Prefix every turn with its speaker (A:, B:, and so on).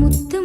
A: முத்து